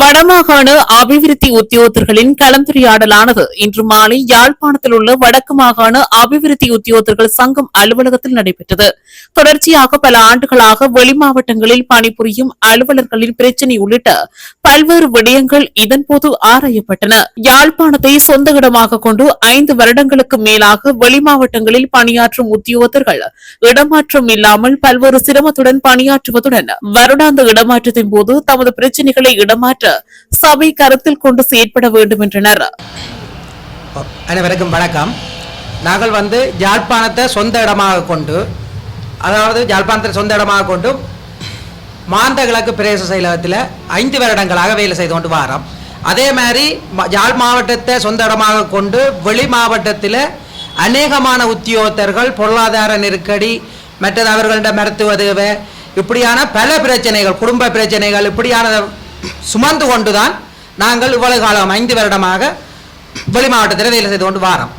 வடமாகாண அபிவிருத்தி உத்தியோகர்களின் கலந்துரையாடலானது இன்று மாலை யாழ்ப்பாணத்தில் உள்ள வடக்கு மாகாண அபிவிருத்தி உத்தியோகர்கள் சங்கம் அலுவலகத்தில் நடைபெற்றது. தொடர்ச்சியாக பல ஆண்டுகளாக வெளி மாவட்டங்களில் பணிபுரியும் அலுவலர்களின் பிரச்சினை உள்ளிட்ட பல்வேறு விடயங்கள் இதன்போது ஆராயப்பட்டன. யாழ்ப்பாணத்தை சொந்த இடமாக கொண்டு ஐந்து வருடங்களுக்கு மேலாக வெளி மாவட்டங்களில் பணியாற்றும் உத்தியோகர்கள் இடமாற்றம் இல்லாமல் பல்வேறு சிரமத்துடன் பணியாற்றுவதுடன் வருடாந்த இடமாற்றத்தின் போது தமது பிரச்சினைகளை இடமாற்ற சபை கருத்தில் கொண்டு செயற்பட வேண்டும் என்றனர் அனைவருக்கும் வணக்கம். நாங்கள் வந்து யாழ்ப்பாணத்தை சொந்த இடமாக கொண்டு அதாவது யாழ்ப்பாணத்தை சொந்த இடமாக கொண்டு மாந்த கிழக்கு பிரதேச செயலகத்தில் ஐந்து வருடங்களாக வேலை செய்து கொண்டு வாரோம். அதே மாதிரி யாழ் மாவட்டத்தை சொந்த இடமாக கொண்டு வெளி மாவட்டத்தில் அநேகமான உத்தியோகத்தர்கள் பொருளாதார நெருக்கடி மற்றது அவர்களிட மருத்துவ தேவை இப்படியான பல பிரச்சனைகள் குடும்ப பிரச்சனைகள் இப்படியான சுமந்து கொண்டுதான் நாங்கள் இவ்வளவு காலம் ஐந்து வருடமாக வெளி மாவட்டத்தில் வேலை செய்து கொண்டு வாரோம்.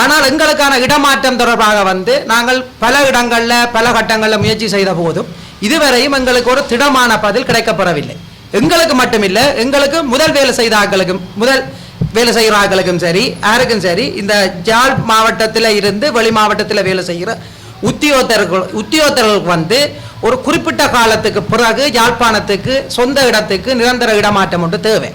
ஆனால் எங்களுக்கான இடமாற்றம் தொடர்பாக வந்து நாங்கள் பல இடங்களில் பல கட்டங்களில் முயற்சி செய்த போதும் இதுவரையும் எங்களுக்கு ஒரு திடமான பதில் கிடைக்கப்பெறவில்லை. எங்களுக்கு மட்டுமில்லை எங்களுக்கு முதல் வேலை செய்த ஆக்களுக்கும் முதல் வேலை செய்கிற ஆக்களுக்கும் சரி யாருக்கும் சரி இந்த ஜாழ் மாவட்டத்தில் இருந்து வெளி மாவட்டத்தில் வேலை செய்கிற உத்தியோகத்தர்கள் உத்தியோகத்தர்களுக்கு வந்து ஒரு குறிப்பிட்ட காலத்துக்கு பிறகு யாழ்ப்பாணத்துக்கு சொந்த இடத்துக்கு நிரந்தர இடமாற்றம் ஒன்று தேவை.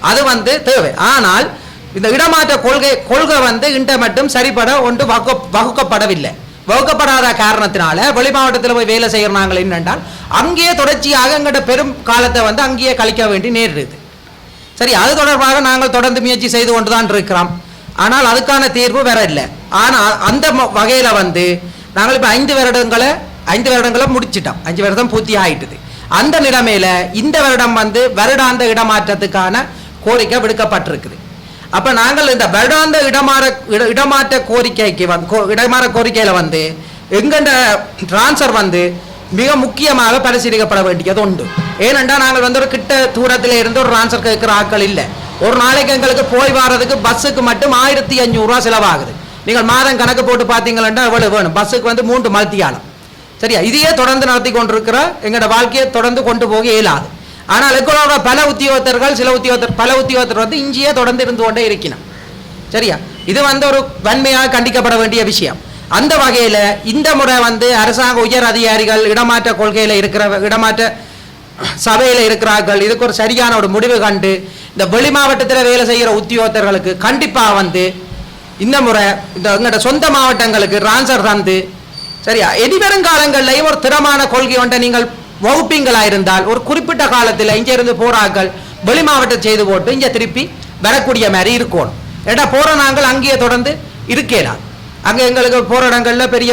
அது வந்து தேவை. ஆனால் இந்த இடமாற்ற கொள்கை கொள்கை வந்து இன்ற மட்டும் சரிபட ஒன்று வகு வகுக்கப்படவில்லை. வகுக்கப்படாத காரணத்தினால வெளி மாவட்டத்தில் போய் வேலை செய்கிற நாங்கள் என்னென்றால் அங்கேயே தொடர்ச்சியாக எங்கள்கிட்ட பெரும் காலத்தை வந்து அங்கேயே கழிக்க வேண்டி நேரிடுது. சரி அது தொடர்பாக நாங்கள் தொடர்ந்து முயற்சி செய்து கொண்டு தான் இருக்கிறோம். ஆனால் அதுக்கான தீர்வு வேற இல்லை. ஆனால் அந்த ம- வந்து நாங்கள் இப்போ ஐந்து வருடங்களை ஐந்து வருடங்களை முடிச்சிட்டோம். அஞ்சு வருடம் பூர்த்தி ஆயிட்டுது. அந்த நிலைமையில இந்த வருடம் வந்து வருடாந்த இடமாற்றத்துக்கான கோரிக்கை விடுக்கப்பட்டிருக்குது. அப்போ நாங்கள் இந்த வருடாந்த இடமாற இட- இடமாற்ற கோரிக்கைக்கு வந்து கோ- இடமாற கோரிக்கையில் வந்து எங்கெந்த டிரான்ஸ்ஃபர் வந்து மிக முக்கியமாக பரிசீலிக்கப்பட வேண்டியது உண்டு. ஏனென்றால் நாங்கள் வந்து ஒரு கிட்ட தூரத்தில் இருந்து ஒரு டிரான்ஸ்ஃபர் கேட்குற ஆட்கள் இல்லை. ஒரு நாளைக்கு எங்களுக்கு போய் வர்றதுக்கு பஸ்ஸுக்கு மட்டும் ஆயிரத்தி அஞ்சூறுரூவா செலவாகுது. நீங்கள் மாதம் கணக்கு போட்டு பார்த்தீங்கன்னா எவ்வளவு வேணும். பஸ்ஸுக்கு வந்து மூன்று மல்த்தியாலம் சரியா? இதையே தொடர்ந்து நடத்தி கொண்டிருக்கிற எங்களோட வாழ்க்கையை தொடர்ந்து கொண்டு போக இயலாது. ஆனால் எங்களோட பல உத்தியோகத்தர்கள் சில உத்தியோகத்தர் பல உத்தியோகத்தர் வந்து இங்கேயே தொடர்ந்து இருந்து கொண்டே இருக்கணும் சரியா? இது வந்து ஒரு வன்மையாக கண்டிக்கப்பட வேண்டிய விஷயம். அந்த வகையில் இந்த முறை வந்து அரசாங்க உயர் அதிகாரிகள் இடமாற்ற கொள்கையில் இருக்கிற இடமாற்ற சபையில் இருக்கிறார்கள். இதுக்கு ஒரு சரியான ஒரு முடிவு கண்டு இந்த வெளி மாவட்டத்தில் வேலை செய்கிற உத்தியோகத்தர்களுக்கு கண்டிப்பாக வந்து இந்த முறை இந்த எங்களோட சொந்த மாவட்டங்களுக்கு டிரான்ஸ்ஃபர் தந்து சரியா? எதிவரும் காலங்கள்லையும் ஒரு திறமான கொள்கை ஒன்றை நீங்கள் வகுப்பீங்களா இருந்தால் ஒரு குறிப்பிட்ட காலத்தில் இங்க இருந்து போறார்கள் வெளி மாவட்டம் செய்து போட்டு இங்கே திருப்பி வரக்கூடிய மாதிரி இருக்கணும். ஏடா போற நாங்கள் அங்கேயே தொடர்ந்து இருக்கேலாம் அங்கே எங்களுக்கு போகிற இடங்களில் பெரிய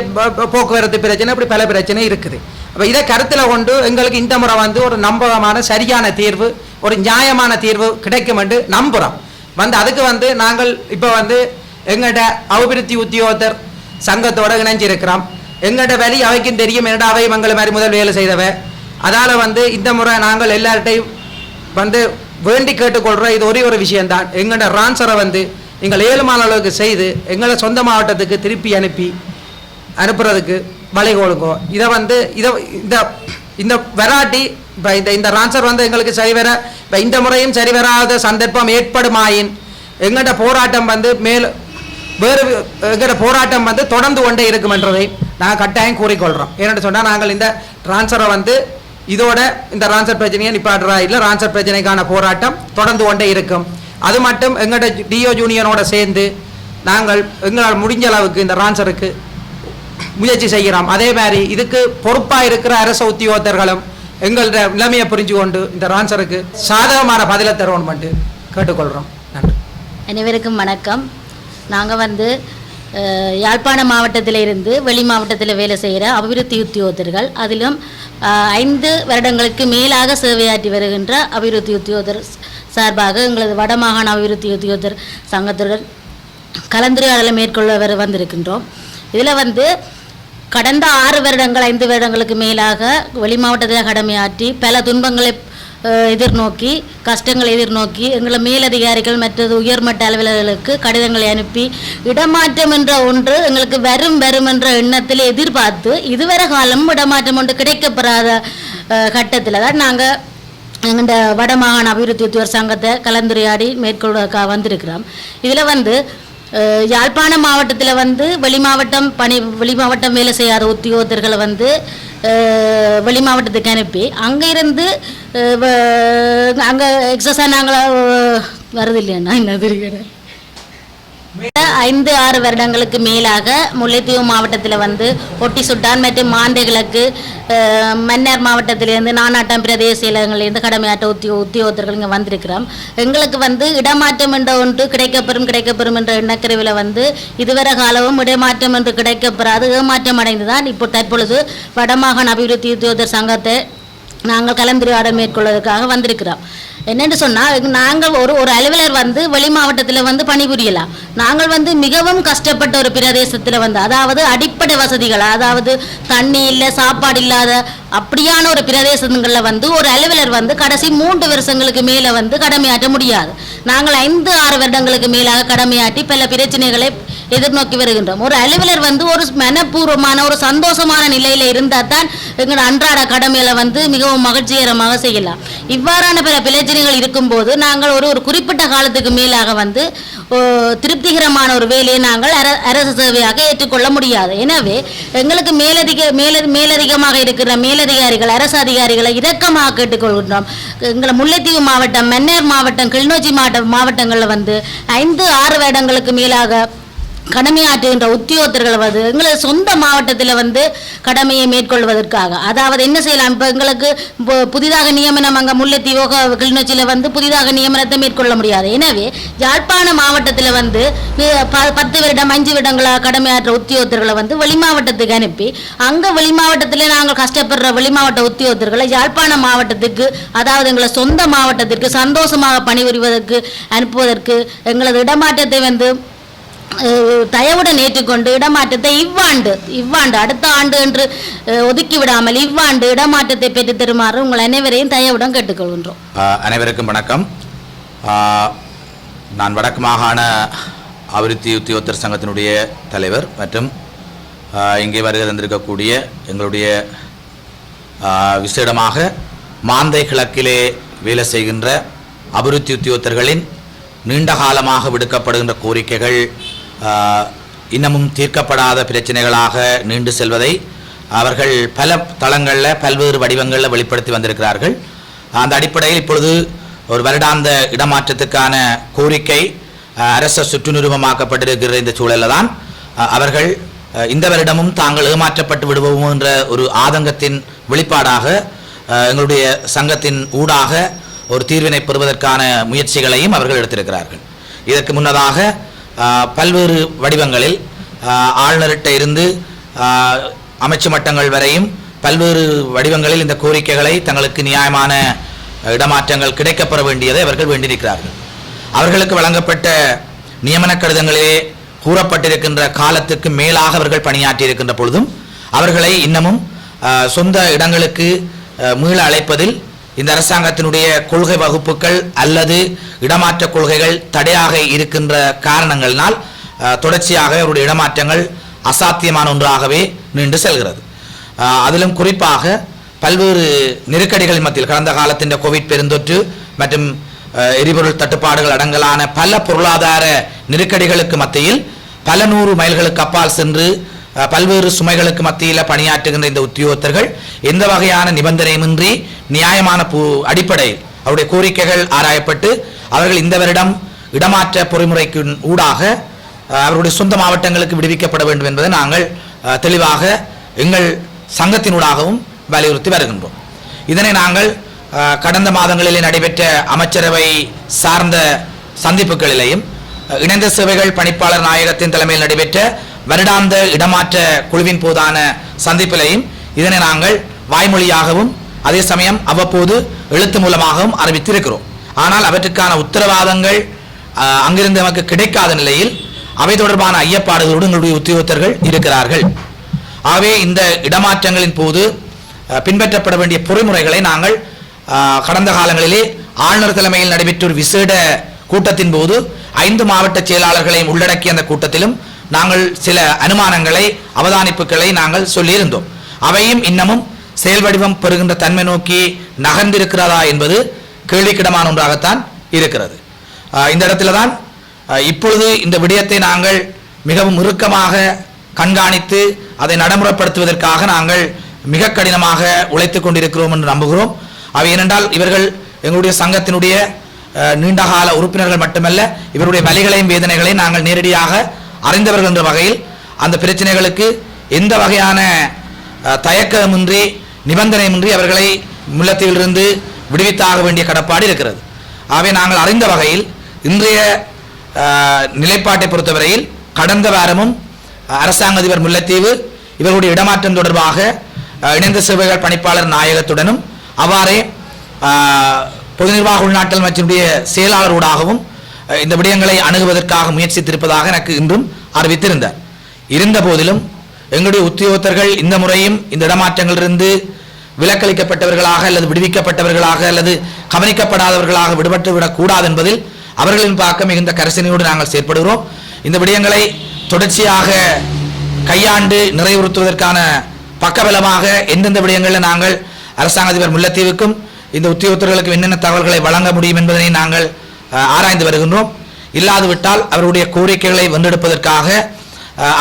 போக்குவரத்து பிரச்சனை இப்படி பல பிரச்சனை இருக்குது. அப்போ இதை கருத்தில் கொண்டு எங்களுக்கு இந்த முறை வந்து ஒரு நம்பகமான சரியான தீர்வு ஒரு நியாயமான தீர்வு கிடைக்கும் என்று நம்புறோம். வந்து அதுக்கு வந்து நாங்கள் இப்போ வந்து எங்கள்கிட்ட அபிவிருத்தி உத்தியோகத்தர் சங்கத்தோட இணைஞ்சிருக்கிறோம் எங்கள்கிட்ட வலி அவைக்கும் தெரியும். என்னடா அவை மங்கள மாதிரி முதல் வேலை செய்தவ? அதால் வந்து இந்த முறை நாங்கள் எல்லார்ட்டையும் வந்து வேண்டி கேட்டுக்கொள்கிற இது ஒரே ஒரு விஷயம்தான். எங்களோட ரான்சரை வந்து எங்கள் ஏழுமான அளவுக்கு செய்து எங்களை சொந்த மாவட்டத்துக்கு திருப்பி அனுப்பி அனுப்புறதுக்கு வழிகோலுங்கோ இதை வந்து இதை இந்த இந்த வெராட்டி இப்போ இந்த இந்த ரான்சர் வந்து எங்களுக்கு சரிவர இப்போ இந்த முறையும் சரிவராத சந்தர்ப்பம் ஏற்படுமாயின் எங்கள்கிட்ட போராட்டம் வந்து மேல் வேறு எங்கள்கிட்ட போராட்டம் வந்து தொடர்ந்து கொண்டே இருக்கும் என்றதை நாங்கள் கட்டாயம் கூறிக்கொள்கிறோம் ஏன்னு சொன்னால் நாங்கள் இந்த டிரான்ஸ்ஃபரை வந்து இதோட இந்த ரான்சர் பிரச்சனையை நிப்பாடுறா இல்லை ரான்சர் பிரச்சனைக்கான போராட்டம் தொடர்ந்து கொண்டே இருக்கும். அது மட்டும் எங்கள்கிட்ட டிஓ யூனியனோட சேர்ந்து நாங்கள் எங்களால் முடிஞ்ச அளவுக்கு இந்த ரான்சருக்கு முயற்சி செய்கிறோம் அதே மாதிரி இதுக்கு பொறுப்பாக இருக்கிற அரசு உத்தியோகத்தர்களும் எங்களோட நிலைமையை புரிஞ்சு கொண்டு இந்த ரான்சருக்கு சாதகமான பதிலை தருவோம் மட்டும் கேட்டுக்கொள்கிறோம் நன்றி. அனைவருக்கும் வணக்கம். நாங்கள் வந்து யாழ்ப்பாண மாவட்டத்தில் இருந்து வெளி மாவட்டத்தில் வேலை செய்கிற அபிவிருத்தி உத்தியோகத்தர்கள். அதிலும் ஐந்து வருடங்களுக்கு மேலாக சேவையாற்றி வருகின்ற அபிவிருத்தி உத்தியோகத்தர் சார்பாக எங்களது வடமாகாண அபிவிருத்தி உத்தியோகத்தர் சங்கத்துடன் கலந்துரையாடலை மேற்கொள்ள வர வந்திருக்கின்றோம். இதில் வந்து கடந்த ஆறு வருடங்கள் ஐந்து வருடங்களுக்கு மேலாக வெளி மாவட்டத்தில் கடமையாற்றி பல துன்பங்களை எதிர்நோக்கி கஷ்டங்களை எதிர்நோக்கி எங்களை மேலதிகாரிகள் மற்றது உயர்மட்ட அலுவலர்களுக்கு கடிதங்களை அனுப்பி இடமாற்றம் என்ற ஒன்று எங்களுக்கு வரும் வரும் என்ற எண்ணத்தில் எதிர்பார்த்து இதுவரை காலம் இடமாற்றம் ஒன்று கிடைக்கப்பெறாத கட்டத்தில் தான் நாங்கள் இந்த வடமாகாண அபிவிருத்தி உத்தியோர் சங்கத்தை கலந்துரையாடி மேற்கொள்வதற்காக வந்திருக்கிறோம். இதில் வந்து யாழ்ப்பாண யாழ்ப்பாணம் மாவட்டத்தில் வந்து வெளி மாவட்டம் பணி வெளி மாவட்டம் வேலை செய்யாத உத்தியோகத்தர்களை வந்து வெளி மாவட்டத்துக்கு அனுப்பி அங்கே இருந்து அங்கே எக்ஸஸாக நாங்கள் வருது இல்லையா? என்ன தெரிகிறேன் ஐந்து ஆறு வருடங்களுக்கு மேலாக முல்லைத்தீவு மாவட்டத்தில் வந்து ஒட்டி சுட்டான். மற்றும் மாந்தை கிழக்கு மன்னார் மாவட்டத்திலேருந்து நானாட்டம் பிரதேச செயலகங்களிலிருந்து கடமையாட்ட உத்தியோ உத்தியோகத்தர்கள் இங்கே வந்திருக்கிறோம். எங்களுக்கு வந்து இடமாற்றம் என்ற ஒன்று கிடைக்கப்பெறும் கிடைக்கப்பெறும் என்ற எண்ணக்கருவில் வந்து இதுவரை காலமும் இடமாற்றம் என்று கிடைக்கப்பெறாது. ஏமாற்றம் அடைந்து தான் இப்போ தற்பொழுது வடமாகாண அபிவிருத்தி உத்தியோகர் சங்கத்தை நாங்கள் கலந்துரையாடல் மேற்கொள்வதற்காக வந்திருக்கிறோம். என்னென்று சொன்னால் நாங்கள் ஒரு ஒரு அலுவலர் வந்து வெளி மாவட்டத்தில் வந்து பணிபுரியலாம் நாங்கள் வந்து மிகவும் கஷ்டப்பட்ட ஒரு பிரதேசத்தில் வந்து அதாவது அடிப்படை வசதிகள் அதாவது தண்ணி இல்லை சாப்பாடு இல்லாத அப்படியான ஒரு பிரதேசங்களில் வந்து ஒரு அலுவலர் வந்து கடைசி மூன்று வருஷங்களுக்கு மேலே வந்து கடமையாற்ற முடியாது. நாங்கள் ஐந்து ஆறு வருடங்களுக்கு மேலாக கடமையாற்றி பல பிரச்சனைகளை எதிர்நோக்கி வருகின்றோம். ஒரு அலுவலர் வந்து ஒரு மனப்பூர்வமான ஒரு சந்தோஷமான நிலையில இருந்தால் தான் எங்கள் அன்றாட கடமையில வந்து மிகவும் மகிழ்ச்சிகரமாக செய்யலாம். இவ்வாறான பல பிரச்சனைகள் இருக்கும்போது நாங்கள் ஒரு ஒரு குறிப்பிட்ட காலத்துக்கு மேலாக வந்து திருப்திகரமான ஒரு வேலையை நாங்கள் அர அரசு சேவையாக ஏற்றுக்கொள்ள முடியாது. எனவே எங்களுக்கு மேலதிக மேல மேலதிகமாக இருக்கிற மேலதிகாரிகள் அரசு அதிகாரிகளை இரக்கமாக கேட்டுக்கொள்கின்றோம். எங்களை முல்லைத்தீவு மாவட்டம் மென்னேர் மாவட்டம் கிளிநொச்சி மாவட்ட மாவட்டங்களில் வந்து ஐந்து ஆறு வருடங்களுக்கு மேலாக கடமையாற்றுகின்ற உத்தியோகத்தர்கள் வந்து எங்களது சொந்த மாவட்டத்தில் வந்து கடமையை மேற்கொள்வதற்காக. அதாவது என்ன செய்யலாம்? இப்போ எங்களுக்கு இப்போ புதிதாக நியமனம் அங்கே முல்லைத்தீவோ கிளிநொச்சியில் வந்து புதிதாக நியமனத்தை மேற்கொள்ள முடியாது. எனவே யாழ்ப்பாண மாவட்டத்தில் வந்து ப- பத்து வருடம் அஞ்சு வருடங்களாக கடமையாற்ற உத்தியோகத்தர்களை வந்து வெளி மாவட்டத்துக்கு அனுப்பி அங்கே வெளி மாவட்டத்தில் நாங்கள் கஷ்டப்படுற வெளி மாவட்ட உத்தியோகத்தர்களை யாழ்ப்பாண மாவட்டத்துக்கு அதாவது எங்களை சொந்த மாவட்டத்திற்கு சந்தோஷமாக பணிபுரிவதற்கு அனுப்புவதற்கு எங்களது இடமாற்றத்தை வந்து தயவுடன் ஏற்றுக்கொண்டு இடமாற்றத்தை இவ்வாண்டு இவ்வாண்டு அடுத்த ஆண்டு என்று ஒதுக்கி விடாமல் இவ்வாண்டு இடமாற்றத்தை பெற்று தருமாறு உங்கள் அனைவரையும் தயவுடன் கேட்டுக்கொள்கின்றோம். அனைவருக்கும் வணக்கம். நான் வடக்கு மாகாண அபிவிருத்தி உத்தியோகத்தர் சங்கத்தினுடைய தலைவர் மற்றும் இங்கே வருகை தந்திருக்கக்கூடிய எங்களுடைய விசேடமாக மாந்தை கிழக்கிலே வேலை செய்கின்ற அபிவிருத்தி உத்தியோகத்தர்களின் நீண்ட காலமாக விடுக்கப்படுகின்ற கோரிக்கைகள் இன்னமும் தீர்க்கப்படாத பிரச்சனைகளாக நீண்டு செல்வதை அவர்கள் பல தளங்களில் பல்வேறு வடிவங்களில் வெளிப்படுத்தி வந்திருக்கிறார்கள். அந்த அடிப்படையில் இப்பொழுது ஒரு வருடாந்த இடமாற்றத்துக்கான கோரிக்கை அரச சுற்றுநிருபமாக்கப்பட்டிருக்கிற இந்த சூழலில் தான் அவர்கள் இந்த வருடமும் தாங்கள் ஏமாற்றப்பட்டு விடுவோமோ என்ற ஒரு ஆதங்கத்தின் வெளிப்பாடாக எங்களுடைய சங்கத்தின் ஊடாக ஒரு தீர்வினை பெறுவதற்கான முயற்சிகளையும் அவர்கள் எடுத்திருக்கிறார்கள். இதற்கு முன்னதாக பல்வேறு வடிவங்களில் ஆளுநர்கிட்ட இருந்து அமைச்சு மட்டங்கள் வரையும் பல்வேறு வடிவங்களில் இந்த கோரிக்கைகளை தங்களுக்கு நியாயமான இடமாற்றங்கள் கிடைக்கப்பெற வேண்டியதை அவர்கள் வேண்டியிருக்கிறார்கள். அவர்களுக்கு வழங்கப்பட்ட நியமன கடிதங்களிலே கூறப்பட்டிருக்கின்ற காலத்துக்கு மேலாக அவர்கள் பணியாற்றி இருக்கின்ற பொழுதும் அவர்களை இன்னமும் சொந்த இடங்களுக்கு மீள அழைப்பதில் இந்த அரசாங்கத்தினுடைய கொள்கை வகுப்புகள் அல்லது இடமாற்ற கொள்கைகள் தடையாக இருக்கின்ற காரணங்களினால் தொடர்ச்சியாக அவருடைய இடமாற்றங்கள் அசாத்தியமான ஒன்றாகவே நின்று செல்கிறது. அதிலும் குறிப்பாக பல்வேறு நெருக்கடிகள் மத்தியில் கடந்த காலத்தின் கோவிட் பெருந்தொற்று மற்றும் எரிபொருள் தட்டுப்பாடுகள் அடங்கலான பல பொருளாதார நெருக்கடிகளுக்கு மத்தியில் பல நூறு மைல்களுக்கு அப்பால் சென்று பல்வேறு சுமைகளுக்கு மத்தியில் பணியாற்றுகின்ற இந்த உத்தியோகத்தர்கள் எந்த வகையான நிபந்தனையுமின்றி நியாயமான பூ அடிப்படையில் அவருடைய கோரிக்கைகள் ஆராயப்பட்டு அவர்கள் இந்த வருடம் இடமாற்ற பொறிமுறைக்கு ஊடாக அவருடைய சொந்த மாவட்டங்களுக்கு விடுவிக்கப்பட வேண்டும் என்பதை நாங்கள் தெளிவாக எங்கள் சங்கத்தினூடாகவும் வலியுறுத்தி வருகின்றோம். இதனை நாங்கள் கடந்த மாதங்களிலே நடைபெற்ற அமைச்சரவை சார்ந்த சந்திப்புகளிலேயும் இணைந்த சேவைகள் பணிப்பாளர் நாயகத்தின் தலைமையில் நடைபெற்ற வருடாந்த இடமாற்ற குழுவின் போதான சந்திப்பிலையும் இதனை நாங்கள் வாய்மொழியாகவும் அதே சமயம் அவ்வப்போது எழுத்து மூலமாகவும் அறிவித்திருக்கிறோம். ஆனால் அவற்றுக்கான உத்தரவாதங்கள் அங்கிருந்து நமக்கு கிடைக்காத நிலையில் அவை தொடர்பான ஐயப்பாடுகளோடு எங்களுடைய உத்தியோகத்தர்கள் இருக்கிறார்கள். ஆகவே இந்த இடமாற்றங்களின் போது பின்பற்றப்பட வேண்டிய பொறிமுறைகளை நாங்கள் அஹ், கடந்த காலங்களிலே ஆளுநர் தலைமையில் நடைபெற்ற ஒரு விசேட கூட்டத்தின் போது ஐந்து மாவட்ட செயலாளர்களையும் உள்ளடக்கிய அந்த கூட்டத்திலும் நாங்கள் சில அனுமானங்களை அவதானிப்புகளை நாங்கள் சொல்லியிருந்தோம். அவையும் இன்னமும் செயல் வடிவம் பெறுகின்ற தன்மை நோக்கி நகர்ந்திருக்கிறதா என்பது கேள்விக்கிடமான ஒன்றாகத்தான் இருக்கிறது. இந்த இடத்துல தான் இப்பொழுது இந்த விடயத்தை நாங்கள் மிகவும் இறுக்கமாக கண்காணித்து அதை நடைமுறைப்படுத்துவதற்காக நாங்கள் மிக கடினமாக உழைத்துக் கொண்டிருக்கிறோம் என்று நம்புகிறோம். அவை ஏனென்றால் இவர்கள் எங்களுடைய சங்கத்தினுடைய நீண்டகால உறுப்பினர்கள் மட்டுமல்ல இவருடைய வலிகளையும் வேதனைகளையும் நாங்கள் நேரடியாக அறிந்தவர்கள் என்ற வகையில் அந்த பிரச்சனைகளுக்கு எந்த வகையான தயக்கமின்றி நிபந்தனையின்றி அவர்களை முல்லத்தீவிலிருந்து விடுவித்தாக வேண்டிய கடப்பாடு இருக்கிறது. ஆகவே நாங்கள் அறிந்த வகையில் இன்றைய நிலைப்பாட்டை பொறுத்தவரையில் கடந்த வாரமும் அரசாங்க அதிபர் முல்லைத்தீவு இவர்களுடைய இடமாற்றம் தொடர்பாக இணைந்த சேவைகள் பணிப்பாளர் நாயகத்துடனும் அவ்வாறே பொது நிர்வாக உள்நாட்டல் மற்றும் செயலாளரோடாகவும் இந்த விடயங்களை அணுகுவதற்காக முயற்சித்திருப்பதாக எனக்கு இன்றும் அறிவித்திருந்தார். இருந்த போதிலும் எங்களுடைய உத்தியோகத்தர்கள் இந்த முறையும் இந்த இடமாற்றங்களிலிருந்து விலக்களிக்கப்பட்டவர்களாக அல்லது விடுவிக்கப்பட்டவர்களாக அல்லது கவனிக்கப்படாதவர்களாக விடுபட்டு விடக்கூடாது என்பதில் அவர்களின் பார்க்க மிகுந்த கரிசனையோடு நாங்கள் செயற்படுகிறோம். இந்த விடயங்களை தொடர்ச்சியாக கையாண்டு நிறைவுறுத்துவதற்கான பக்கபலமாக எந்தெந்த விடயங்களில் நாங்கள் அரசாங்க அதிபர் முல்லத்தீவுக்கும் இந்த உத்தியோகத்தர்களுக்கும் என்னென்ன தகவல்களை வழங்க முடியும் என்பதனை நாங்கள் ஆராய்ந்து வருகின்றோம். இல்லாதுவிட்டால் அவருடைய கோரிக்கைகளை வந்தெடுப்பதற்காக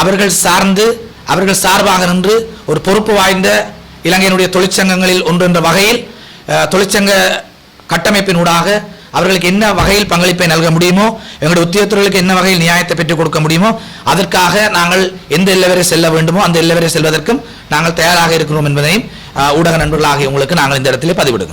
அவர்கள் சார்ந்து அவர்கள் சார்பாக நின்று ஒரு பொறுப்பு வாய்ந்த இலங்கையினுடைய தொழிற்சங்கங்களில் ஒன்று என்ற வகையில் தொழிற்சங்க கட்டமைப்பினூடாக அவர்களுக்கு என்ன வகையில் பங்களிப்பை நல்க முடியுமோ எங்களுடைய உத்தியோகத்தர்களுக்கு என்ன வகையில் நியாயத்தை பெற்றுக் கொடுக்க முடியுமோ அதற்காக நாங்கள் எந்த எல்லை வரை செல்ல வேண்டுமோ அந்த எல்லை வரை செல்வதற்கும் நாங்கள் தயாராக இருக்கிறோம் என்பதையும் ஊடக நண்பர்களாகிய உங்களுக்கு நாங்கள் இந்த இடத்திலே பதிவிடுகிறோம்.